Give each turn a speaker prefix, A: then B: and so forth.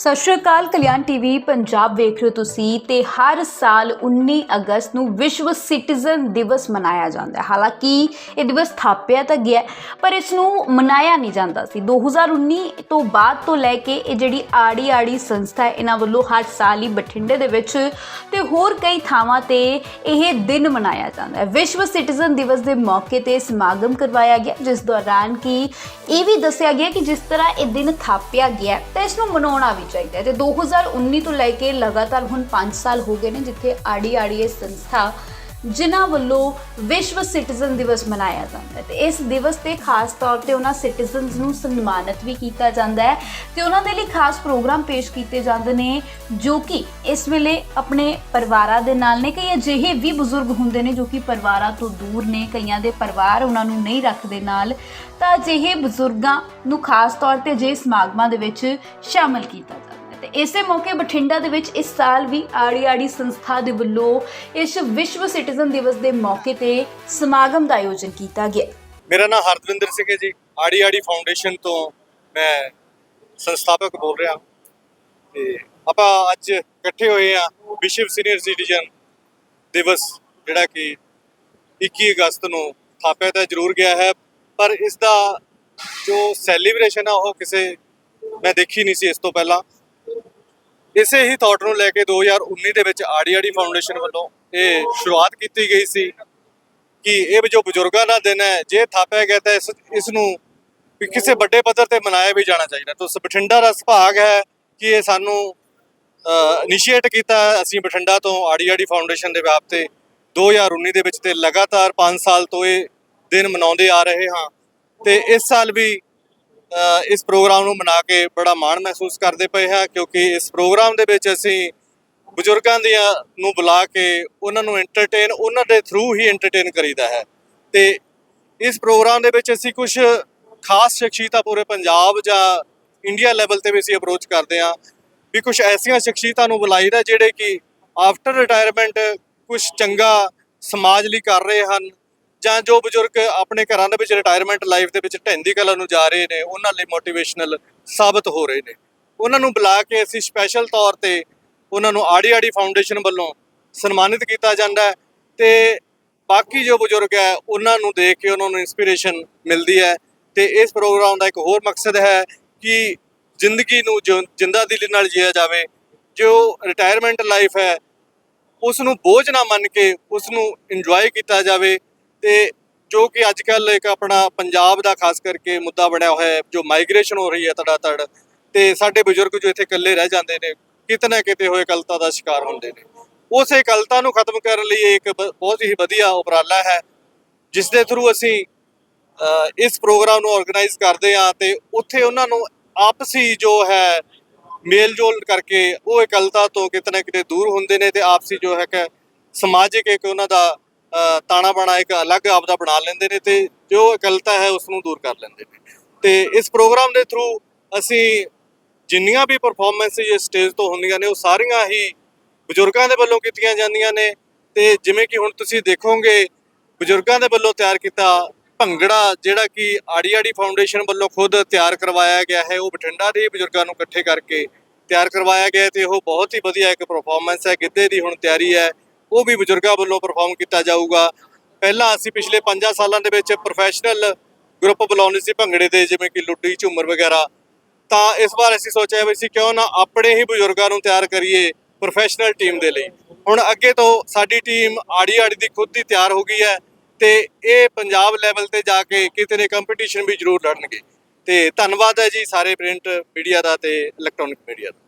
A: ਸਤਿ ਸ਼੍ਰੀ ਅਕਾਲ ਕਲਿਆਣ ਟੀਵੀ ਪੰਜਾਬ ਵੇਖ ਰਹੇ ਹੋ ਤੁਸੀਂ ਤੇ ਹਰ ਸਾਲ 19 ਅਗਸਤ ਨੂੰ ਵਿਸ਼ਵ ਸਿਟੀਜ਼ਨ ਦਿਵਸ ਮਨਾਇਆ ਜਾਂਦਾ ਹੈ। ਹਾਲਾਂਕਿ ਇਹ ਦਿਵਸ ਥਾਪਿਆ ਤਾਂ ਗਿਆ ਪਰ ਇਸ ਨੂੰ ਮਨਾਇਆ ਨਹੀਂ ਜਾਂਦਾ ਸੀ। 2019 ਤੋਂ ਬਾਅਦ ਤੋਂ ਲੈ ਕੇ ਇਹ ਜਿਹੜੀ ਆੜੀ ਆੜੀ ਸੰਸਥਾ ਹੈ ਇਹਨਾਂ ਵੱਲੋਂ ਹਰ ਸਾਲ ਹੀ ਬਠਿੰਡੇ ਦੇ ਵਿੱਚ ਤੇ ਹੋਰ ਕਈ ਥਾਵਾਂ ਤੇ ਇਹ ਦਿਨ ਮਨਾਇਆ ਜਾਂਦਾ ਹੈ। ਵਿਸ਼ਵ ਸਿਟੀਜ਼ਨ ਦਿਵਸ ਦੇ ਮੌਕੇ ਤੇ ਸਮਾਗਮ ਕਰਵਾਇਆ ਗਿਆ ਜਿਸ ਦੌਰਾਨ ਕਿ ਇਹ ਵੀ ਦੱਸਿਆ ਗਿਆ ਕਿ ਜਿਸ ਤਰ੍ਹਾਂ ਇਹ ਦਿਨ ਥਾਪਿਆ ਗਿਆ ਹੈ, ਤਾਂ ਇਸ ਨੂੰ ਮਨਾਉਣਾ ਵੀ ਚਾਹੀਦਾ ਹੈ। ਤੇ 2019 ਤੋਂ ਲੈ ਕੇ ਲਗਾਤਾਰ ਹੁਣ 5 ਸਾਲ ਹੋ ਗਏ ਨੇ ਜਿੱਥੇ ਆੜੀ ਆੜੀ ਸੰਸਥਾ ਜਿਨ੍ਹਾਂ ਵੱਲੋਂ ਵਿਸ਼ਵ ਸਿਟੀਜ਼ਨ ਦਿਵਸ ਮਨਾਇਆ ਜਾਂਦਾ ਹੈ। ਤੇ ਇਸ ਦਿਵਸ ਤੇ ਖਾਸ ਤੌਰ ਤੇ ਉਹਨਾਂ ਸਿਟੀਜ਼ਨਸ ਨੂੰ ਸਨਮਾਨਿਤ ਵੀ ਕੀਤਾ ਜਾਂਦਾ ਹੈ ਤੇ ਉਹਨਾਂ ਦੇ ਲਈ ਖਾਸ ਪ੍ਰੋਗਰਾਮ ਪੇਸ਼ ਕੀਤੇ ਜਾਂਦੇ ਨੇ ਜੋ ਕਿ ਇਸ ਵੇਲੇ ਆਪਣੇ ਪਰਿਵਾਰਾਂ ਦੇ ਨਾਲ ਨੇ। ਕਈ ਅਜਿਹੇ ਵੀ ਬਜ਼ੁਰਗ ਹੁੰਦੇ ਨੇ ਜੋ ਕਿ ਪਰਿਵਾਰਾਂ ਤੋਂ ਦੂਰ ਨੇ। ਕਈਆਂ ਦੇ ਪਰਿਵਾਰ ਉਹਨਾਂ ਨੂੰ ਨਹੀਂ ਰੱਖਦੇ ਨਾਲ। ਤਾਂ ਅਜਿਹੇ ਬਜ਼ੁਰਗਾਂ ਨੂੰ ਖਾਸ ਤੌਰ ਤੇ ਜੇ ਸਮਾਗਮਾਂ ਦੇ ਵਿੱਚ ਸ਼ਾਮਲ ਕੀਤਾ ਇਸੇ ਮੌਕੇ ਬਠਿੰਡਾ ਦੇ ਵਿੱਚ ਇਸ ਸਾਲ ਵੀ ਆੜੀ ਆੜੀ ਸੰਸਥਾ ਦੇ ਵੱਲੋਂ ਇਸ ਵਿਸ਼ਵ ਸਿਟੀਜ਼ਨ ਦਿਵਸ ਦੇ ਮੌਕੇ ਤੇ ਸਮਾਗਮ ਦਾ ਆਯੋਜਨ ਕੀਤਾ ਗਿਆ।
B: ਮੇਰਾ ਨਾਮ ਹਰਦਵਿੰਦਰ ਸਿੰਘ ਹੈ ਜੀ। ਆੜੀ ਆੜੀ ਫਾਊਂਡੇਸ਼ਨ ਤੋਂ ਮੈਂ ਸੰਸਥਾਪਕ ਬੋਲ ਰਿਹਾ। ਤੇ ਆਪਾਂ ਅੱਜ ਇਕੱਠੇ ਹੋਏ ਆ ਵਿਸ਼ਵ ਸੀਨੀਅਰ ਸਿਟੀਜ਼ਨ ਦਿਵਸ, ਜਿਹੜਾ ਕਿ 21 ਅਗਸਤ ਨੂੰ ਥਾਪਿਆ ਤਾਂ ਜ਼ਰੂਰ ਗਿਆ ਹੈ, ਪਰ ਇਸ ਦਾ ਜੋ ਸੈਲੀਬ੍ਰੇਸ਼ਨ ਆ, ਉਹ ਕਿਸੇ ਮੈਂ ਦੇਖੀ ਨਹੀਂ ਸੀ ਇਸ ਤੋਂ ਪਹਿਲਾਂ। ਇਸੇ ਹੀ ਥਾਟ ਨੂੰ ਲੈ ਕੇ 2019 ਦੇ ਵਿੱਚ ਆੜੀ ਆੜੀ ਫਾਊਂਡੇਸ਼ਨ ਵੱਲੋਂ ਇਹ ਸ਼ੁਰੂਆਤ ਕੀਤੀ ਗਈ ਸੀ ਕਿ ਇਹ ਜੋ ਬਜ਼ੁਰਗਾਂ ਦਾ ਦਿਨ ਹੈ, ਜੇ ਥਾਪਿਆ ਗਿਆ ਤਾਂ ਇਸ ਇਸ ਨੂੰ ਕਿਸੇ ਵੱਡੇ ਪੱਧਰ ਤੇ ਮਨਾਇਆ ਵੀ ਜਾਣਾ ਚਾਹੀਦਾ। ਤਾਂ ਬਠਿੰਡਾ ਦਾ ਸੁਭਾਗ ਹੈ ਕਿ ਇਹ ਸਾਨੂੰ ਇਨੀਸ਼ੀਏਟ ਕੀਤਾ ਅਸੀਂ ਬਠਿੰਡਾ ਤੋਂ ਆੜੀ ਆੜੀ ਫਾਊਂਡੇਸ਼ਨ ਦੇ ਵਿਆਪ ਤੇ 2019 ਦੇ ਵਿੱਚ ਤੇ ਲਗਾਤਾਰ 5 ਸਾਲ ਤੋਂ ਇਹ ਦਿਨ ਮਨਾਉਂਦੇ ਆ ਰਹੇ ਹਾਂ। ਤੇ ਇਸ ਸਾਲ ਵੀ ਇਸ ਪ੍ਰੋਗਰਾਮ ਨੂੰ ਮਨਾ ਕੇ ਬੜਾ ਮਾਣ ਮਹਿਸੂਸ ਕਰਦੇ ਪਏ ਹਾਂ ਕਿਉਂਕਿ ਇਸ ਪ੍ਰੋਗਰਾਮ ਦੇ ਵਿੱਚ ਅਸੀਂ ਬਜ਼ੁਰਗਾਂ ਦੀਆਂ ਨੂੰ ਬੁਲਾ ਕੇ ਉਹਨਾਂ ਨੂੰ ਐਂਟਰਟੇਨ ਉਹਨਾਂ ਦੇ ਥਰੂ ਹੀ ਐਂਟਰਟੇਨ ਕਰੀਦਾ ਹੈ। ਤੇ ਇਸ ਪ੍ਰੋਗਰਾਮ ਦੇ ਵਿੱਚ ਅਸੀਂ ਕੁਝ ਖਾਸ ਸ਼ਖਸੀਅਤਾਂ ਪੂਰੇ ਪੰਜਾਬ ਜਾਂ ਇੰਡੀਆ ਲੈਵਲ ਤੇ ਵੀ ਅਸੀਂ ਅਪਰੋਚ ਕਰਦੇ ਹਾਂ ਵੀ ਕੁਝ ਐਸੀਆਂ ਸ਼ਖਸੀਅਤਾਂ ਨੂੰ ਬੁਲਾਈਦਾ ਜਿਹੜੇ ਕਿ ਆਫਟਰ ਰਿਟਾਇਰਮੈਂਟ ਕੁਝ ਚੰਗਾ ਸਮਾਜ ਲਈ ਕਰ ਰਹੇ ਹਨ ਜਾਂ ਜੋ ਬਜ਼ੁਰਗ ਆਪਣੇ ਘਰਾਂ ਦੇ ਵਿੱਚ ਰਿਟਾਇਰਮੈਂਟ ਲਾਈਫ ਦੇ ਵਿੱਚ ਢਹਿੰਦੀ ਕਲਾ ਨੂੰ ਜਾ ਰਹੇ ਨੇ, ਉਹਨਾਂ ਲਈ ਮੋਟੀਵੇਸ਼ਨਲ ਸਾਬਤ ਹੋ ਰਹੇ ਨੇ। ਉਹਨਾਂ ਨੂੰ ਬੁਲਾ ਕੇ ਅਸੀਂ ਸਪੈਸ਼ਲ ਤੌਰ ਤੇ ਉਹਨਾਂ ਨੂੰ ਆੜੀ ਆੜੀ ਫਾਊਂਡੇਸ਼ਨ ਵੱਲੋਂ ਸਨਮਾਨਿਤ ਕੀਤਾ ਜਾਂਦਾ ਹੈ ਤੇ ਬਾਕੀ ਜੋ ਬਜ਼ੁਰਗ ਹੈ, ਉਹਨਾਂ ਨੂੰ ਦੇਖ ਕੇ ਉਹਨਾਂ ਨੂੰ ਇਨਸਪੀਰੇਸ਼ਨ ਮਿਲਦੀ ਹੈ ਤੇ ਇਸ ਪ੍ਰੋਗਰਾਮ ਦਾ ਇੱਕ ਹੋਰ ਮਕਸਦ ਹੈ ਕਿ ਜ਼ਿੰਦਗੀ ਨੂੰ ਜੋ ਜਿੰਦਾ ਦਿਲ ਨਾਲ ਜੀਆ ਜਾਵੇ। ਜੋ ਰਿਟਾਇਰਮੈਂਟ ਲਾਈਫ ਹੈ ਉਸ ਨੂੰ ਬੋਝ ਨਾ ਮੰਨ ਕੇ ਉਸ ਨੂੰ ਇੰਜੋਏ ਕੀਤਾ ਜਾਵੇ। ਤੇ ਜੋ ਕਿ ਅੱਜ ਕੱਲ ਇੱਕ ਆਪਣਾ ਪੰਜਾਬ ਦਾ ਖਾਸ ਕਰਕੇ ਮੁੱਦਾ ਬਣਿਆ ਹੋਇਆ ਹੈ, ਜੋ ਮਾਈਗ੍ਰੇਸ਼ਨ ਹੋ ਰਹੀ ਹੈ ਤੜਾ ਤੜ ਤੇ ਸਾਡੇ ਬਜ਼ੁਰਗ ਜੋ ਇੱਥੇ ਇਕੱਲੇ ਰਹਿ ਜਾਂਦੇ ਨੇ, ਕਿਤੇ ਨਾ ਕਿਤੇ ਹੋਏ ਕਲਤਾ ਦਾ ਸ਼ਿਕਾਰ ਹੁੰਦੇ ਨੇ। ਉਸ ਇਕਲਤਾ ਨੂੰ ਖਤਮ ਕਰਨ ਲਈ ਇਹ ਇੱਕ ਬ- ਬਹੁਤ ਹੀ ਵਧੀਆ ਉਪਰਾਲਾ ਹੈ, ਜਿਸ ਦੇ ਥਰੂ ਅਸੀਂ ਇਸ ਪ੍ਰੋਗਰਾਮ ਨੂੰ ਆਰਗੇਨਾਈਜ਼ ਕਰਦੇ ਆ ਤੇ ਉੱਥੇ ਉਹਨਾਂ ਨੂੰ ਆਪਸੀ ਜੋ ਹੈ ਮੇਲ ਜੋਲ ਕਰਕੇ ਉਹ ਇਕਲਤਾ ਤੋਂ ਕਿਤੇ ਨਾ ਕਿਤੇ ਦੂਰ ਹੁੰਦੇ ਨੇ ਤੇ ਆਪਸੀ ਜੋ ਹੈ ਕਿ ਸਮਾਜਿਕ ਇੱਕ ਉਹਨਾਂ ਦਾ ਤਾਣਾ ਬਾਣਾ ਇੱਕ ਅਲੱਗ ਆਪਦਾ ਬਣਾ ਲੈਂਦੇ ਨੇ ਤੇ ਜੋ ਇਕਲਤਾ ਹੈ ਉਸ ਨੂੰ ਦੂਰ ਕਰ ਲੈਂਦੇ ਨੇ। ਤੇ ਇਸ ਪ੍ਰੋਗਰਾਮ ਦੇ ਥਰੂ ਅਸੀਂ ਜਿੰਨੀਆਂ ਵੀ ਪਰਫਾਰਮੈਂਸ ਇਸ ਸਟੇਜ ਤੋਂ ਹੁੰਦੀਆਂ ਨੇ, ਉਹ ਸਾਰੀਆਂ ਹੀ ਬਜ਼ੁਰਗਾਂ ਦੇ ਵੱਲੋਂ ਕੀਤੀਆਂ ਜਾਂਦੀਆਂ ਨੇ। ਤੇ ਜਿਵੇਂ ਕਿ ਹੁਣ ਤੁਸੀਂ ਦੇਖੋਗੇ, ਬਜ਼ੁਰਗਾਂ ਦੇ ਵੱਲੋਂ ਤਿਆਰ ਕੀਤਾ ਭੰਗੜਾ, ਜਿਹੜਾ ਕਿ ਆੜੀਆੜੀ ਫਾਊਂਡੇਸ਼ਨ ਵੱਲੋਂ ਖੁਦ ਤਿਆਰ ਕਰਵਾਇਆ ਗਿਆ ਹੈ, ਉਹ ਬਠਿੰਡਾ ਦੇ ਬਜ਼ੁਰਗਾਂ ਨੂੰ ਇਕੱਠੇ ਕਰਕੇ ਤਿਆਰ ਕਰਵਾਇਆ ਗਿਆ ਹੈ ਤੇ ਉਹ ਬਹੁਤ ਹੀ ਵਧੀਆ ਇੱਕ ਪਰਫਾਰਮੈਂਸ ਹੈ। ਗਿੱਧੇ ਦੀ ਹੁਣ ਤਿਆਰੀ ਹੈ। ਉਹ ਵੀ ਬਜ਼ੁਰਗਾਂ ਵੱਲੋਂ ਪਰਫਾਰਮ ਕੀਤਾ ਜਾਊਗਾ। ਪਹਿਲਾਂ ਅਸੀਂ ਪਿਛਲੇ 5 ਸਾਲਾਂ ਦੇ ਵਿੱਚ ਪ੍ਰੋਫੈਸ਼ਨਲ ਗਰੁੱਪ ਬੁਲਾਉਂਦੇ ਸੀ ਭੰਗੜੇ ਦੇ, ਜਿਵੇਂ ਕਿ ਲੁੱਡੀ, ਝੂਮਰ ਵਗੈਰਾ। ਤਾਂ ਇਸ ਵਾਰ ਅਸੀਂ ਸੋਚਿਆ ਵੀ ਅਸੀਂ ਕਿਉਂ ਨਾ ਆਪਣੇ ਹੀ ਬਜ਼ੁਰਗਾਂ ਨੂੰ ਤਿਆਰ ਕਰੀਏ ਪ੍ਰੋਫੈਸ਼ਨਲ ਟੀਮ ਦੇ ਲਈ। ਹੁਣ ਅੱਗੇ ਤੋਂ ਸਾਡੀ ਟੀਮ ਆੜੀ ਆੜੀ ਦੀ ਖੁਦ ਦੀ ਤਿਆਰ ਹੋ ਗਈ ਹੈ ਤੇ ਇਹ ਪੰਜਾਬ ਲੈਵਲ ਤੇ ਜਾ ਕੇ ਕਿਤੇ ਨੇ ਕੰਪੀਟੀਸ਼ਨ ਵੀ ਜ਼ਰੂਰ ਲੜਨਗੇ। ਤੇ ਧੰਨਵਾਦ ਹੈ ਜੀ ਸਾਰੇ ਪ੍ਰਿੰਟ ਮੀਡੀਆ ਦਾ ਤੇ ਇਲੈਕਟ੍ਰੋਨਿਕ ਮੀਡੀਆ ਦਾ।